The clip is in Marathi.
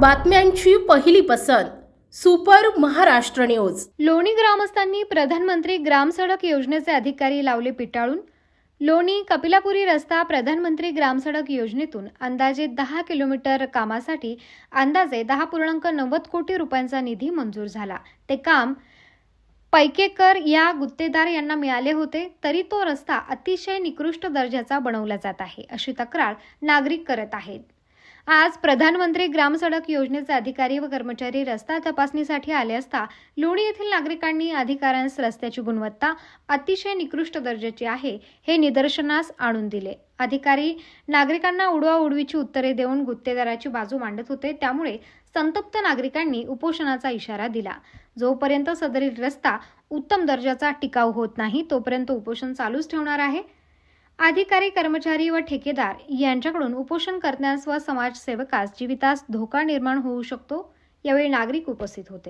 बातम्यांची पहिली पसंत सुपर महाराष्ट्र न्यूज. लोणी ग्रामस्थांनी प्रधानमंत्री ग्राम सडक योजनेचे अधिकारी लावले पिटाळून. लोणी कपिलापुरी रस्ता प्रधानमंत्री ग्रामसडक योजनेतून अंदाजे दहा किलोमीटर कामासाठी अंदाजे दहा पूर्णांक नव्वद कोटी रुपयांचा निधी मंजूर झाला. ते काम पैकेकर या गुत्तेदार यांना मिळाले होते तरी तो रस्ता अतिशय निकृष्ट दर्जाचा बनवला जात आहे अशी तक्रार नागरिक करत आहेत. आज प्रधानमंत्री ग्राम सडक योजनेचे अधिकारी व कर्मचारी रस्ता तपासणीसाठी आले असता लोणी येथील नागरिकांनी अधिकाऱ्यांस रस्त्याची गुणवत्ता अतिशय निकृष्ट दर्जाची आहे हे निदर्शनास आणून दिले. अधिकारी नागरिकांना उडवाउडवीची उत्तरे देऊन गुत्तेदाराची बाजू मांडत होते. त्यामुळे संतप्त नागरिकांनी उपोषणाचा इशारा दिला. जोपर्यंत सदरील रस्ता उत्तम दर्जाचा टिकाऊ होत नाही तोपर्यंत उपोषण चालूच ठेवणार आहे. अधिकारी कर्मचारी व ठेकेदार यांच्याकडून उपोषण करण्यास व समाजसेवकास जीवितास धोका निर्माण होऊ शकतो यावेळी नागरिक उपस्थित होते.